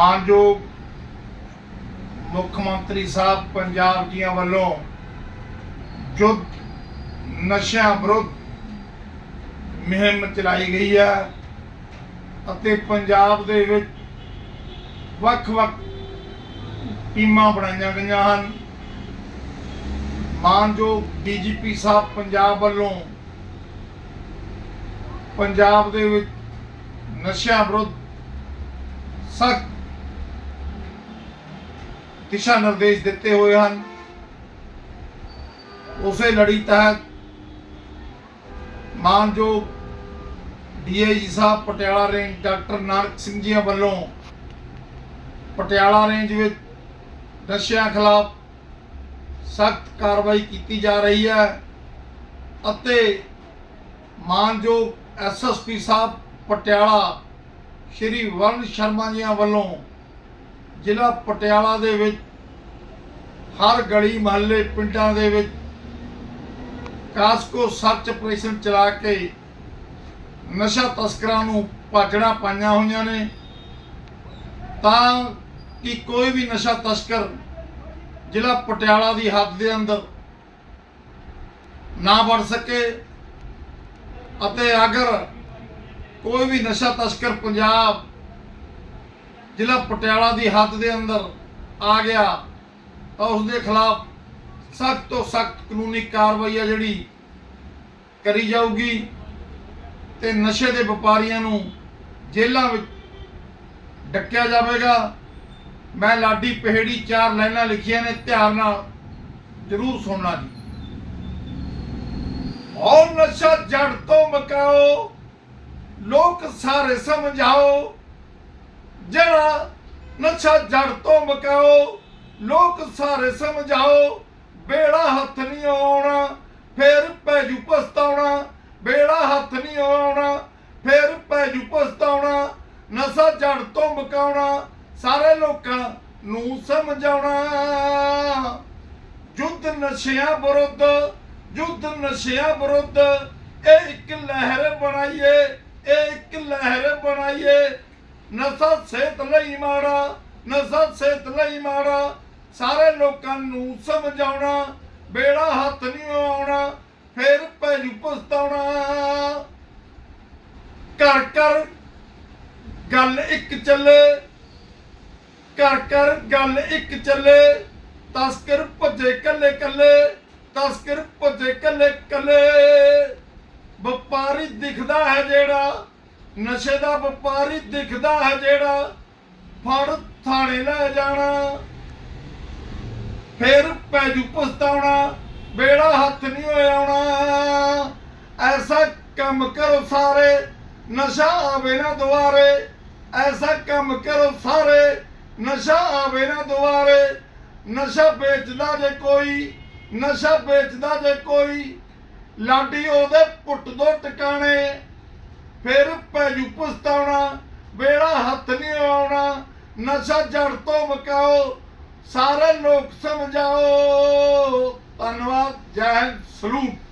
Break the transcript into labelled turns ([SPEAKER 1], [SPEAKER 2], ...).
[SPEAKER 1] ਮਾਨਯੋਗ ਮੁੱਖ ਮੰਤਰੀ ਸਾਹਿਬ ਪੰਜਾਬ ਜੀਆਂ ਵੱਲੋਂ ਜੋ ਨਸ਼ਿਆਂ ਵਿਰੁੱਧ ਮੁਹਿੰਮ ਚਲਾਈ ਗਈ ਹੈ ਅਤੇ ਪੰਜਾਬ ਦੇ ਵਿੱਚ ਵੱਖ-ਵੱਖ ਟੀਮਾਂ ਬਣਾਈਆਂ ਗਈਆਂ ਹਨ। ਮਾਨਯੋਗ ਡੀਜੀਪੀ ਸਾਹਿਬ ਪੰਜਾਬ ਵੱਲੋਂ ਪੰਜਾਬ ਦੇ ਵਿੱਚ ਨਸ਼ਿਆਂ ਵਿਰੁੱਧ ਸਖਤ ਦਿਸ਼ਾ ਨਿਰਦੇਸ਼ ਦਿੱਤੇ ਹੋਏ ਹਨ। ਉਸੇ ਲੜੀ ਤਹਿਤ ਮਾਨਯੋਗ DIG sahib Patiala range doctor Nanak Singh ji ਵੱਲੋਂ ਪਟਿਆਲਾ ਰੇਂਜ ਵਿੱਚ ਨਸ਼ਿਆਂ ਖਿਲਾਫ ਸਖਤ ਕਾਰਵਾਈ ਕੀਤੀ ਜਾ ਰਹੀ ਹੈ ਅਤੇ ਮਾਨਯੋਗ ਐਸਐਸਪੀ ਸਾਹਿਬ ਪਟਿਆਲਾ ਸ਼੍ਰੀ ਵਰਨ ਸ਼ਰਮਾ ਜੀ ਵੱਲੋਂ ਜ਼ਿਲ੍ਹਾ ਪਟਿਆਲਾ ਦੇ ਵਿੱਚ, ਹਰ ਗਲੀ ਮਹੱਲੇ ਪਿੰਡਾਂ ਦੇ ਵਿੱਚ ਕਾਸਕੋ ਸਰਚ ਆਪਰੇਸ਼ਨ ਚਲਾ ਕੇ ਨਸ਼ਾ ਤਸਕਰਾਂ ਨੂੰ ਭਾਜਣਾ ਪਾਈਆਂ ਹੋਈਆਂ ਨੇ। ਤਾਂ ਕਿ ਕੋਈ ਵੀ ਨਸ਼ਾ ਤਸਕਰ ਜ਼ਿਲ੍ਹਾ ਪਟਿਆਲਾ ਦੀ ਹੱਦ ਦੇ ਅੰਦਰ ਨਾ ਵੜ ਸਕੇ ਅਤੇ ਅਗਰ ਕੋਈ ਵੀ ਨਸ਼ਾ ਤਸਕਰ ਪੰਜਾਬ ਜ਼ਿਲ੍ਹਾ ਪਟਿਆਲਾ ਦੀ ਹੱਦ ਦੇ ਅੰਦਰ ਆ ਗਿਆ ਤਾਂ ਉਸ ਦੇ ਖਿਲਾਫ ਸਖਤ ਤੋਂ ਸਖਤ ਕਾਨੂੰਨੀ ਕਾਰਵਾਈ ਆ ਜਿਹੜੀ ਕਰੀ ਜਾਊਗੀ ਤੇ ਨਸ਼ੇ ਦੇ ਵਪਾਰੀਆਂ ਨੂੰ ਜੇਲ੍ਹਾਂ ਵਿੱਚ ਡੱਕਿਆ ਜਾਵੇਗਾ। ਮੈਂ ਲਾਡੀ ਪਹਿੜੀ ਚਾਰ ਲਾਈਨਾਂ ਲਿਖੀਆਂ ਨੇ, ਧਿਆਨ ਨਾਲ ਜ਼ਰੂਰ ਸੁਣਨਾ ਜੀ। ਔਰ ਨਸ਼ਾ ਜੜ ਤੋਂ ਮਕਾਓ ਲੋਕ ਸਾਰੇ ਸਮਝਾਓ ਜਿਹੜਾ ਨਸ਼ਾ ਜੜ ਤੋਂ ਮਕਾਓ, ਲੋਕ ਸਾਰੇ ਸਮਝਾਓ, ਬੇੜਾ ਹੱਥ ਨਹੀਂ ਆਉਣਾ, ਫੇਰ ਪੈ ਜੂ ਪਛਤਾਉਣਾ, ਬੇੜਾ ਹੱਥ ਨਹੀਂ ਆਉਣਾ, ਫੇਰ ਪੈ ਜੂ ਪਛਤਾਉਣਾ, ਨਸ਼ਾ ਜੜ ਤੋਂ ਮਕਾਉਣਾ, ਸਾਰੇ ਲੋਕਾਂ ਨੂੰ ਸਮਝਾਉਣਾ। ਯੁੱਧ ਨਸ਼ਿਆਂ ਵਿਰੁੱਧ, ਯੁੱਧ ਨਸ਼ਿਆਂ ਵਿਰੁੱਧ ਇਹ ਇੱਕ ਲਹਿਰ ਬਣਾਈਏ, ਇਹ ਇੱਕ ਲਹਿਰ ਬਣਾਈਏ। ਨਸ਼ਾ ਸਿਹਤ ਲਈ ਮਾੜਾ ਨਸ਼ਾ ਸਿਹਤ ਲਈ ਮਾੜਾ। ਸਾਰੇ ਲੋਕਾਂ ਨੂੰ ਸਮਝਾਉਣਾ, ਬੇੜਾ ਹੱਥ ਨਹੀਂ ਆਉਣਾ, ਫਿਰ ਪੈਜੂ ਪਸਤਾਉਣਾ ਕਰ ਕਰ ਗੱਲ ਇੱਕ ਚੱਲੇ ਕਰ ਕਰ ਗੱਲ ਇੱਕ ਚੱਲੇ। ਤਸਕਰ ਭੱਜੇ ਕੱਲੇ ਕੱਲੇ, ਤਸਕਰ ਭੱਜੇ ਕੱਲੇ ਕੱਲੇ। ਵਪਾਰੀ ਦਿਖਦਾ ਹੈ ਜਿਹੜਾ ਨਸ਼ੇ ਦਾ ਵਪਾਰੀ ਦਿਖਦਾ ਹੈ ਜਿਹੜਾ ਫੜ ਥਾਣੇ ਲੈ ਜਾਣਾ, ਫਿਰ ਪੈਜੂ ਪਛਤਾਉਣਾ, ਬੇੜਾ ਹੱਥ ਨਹੀਂ ਹੋਇਆ ਆਉਣਾ। ਐਸਾ ਕੰਮ ਕਰੋ ਸਾਰੇ, ਨਸ਼ਾ ਆਵੇ ਨਾ ਦੁਆਰੇ। ਐਸਾ ਕੰਮ ਕਰੋ ਸਾਰੇ, ਨਸ਼ਾ ਆਵੇ ਨਾ ਦੁਆਰੇ। ਨਸ਼ਾ ਵੇਚਦਾ ਜੇ ਕੋਈ, ਨਸ਼ਾ ਵੇਚਦਾ ਜੇ ਕੋਈ, ਲਾਡੀ ਉਹਦੇ ਪੁੱਟ ਦੋ ਟਿਕਾਣੇ। ਫਿਰ ਪੈਜੂ ਪਸਤਾਉਣਾ ਬੇੜਾ ਹੱਥ ਨਹੀਂ ਆਉਣਾ ਨਸ਼ਾ ਜੜ ਤੋਂ ਮਕਾਓ, ਸਾਰੇ ਲੋਕ ਸਮਝਾਓ। ਧੰਨਵਾਦ, ਜੈ ਹਿੰਦ, ਸਲੂਟ।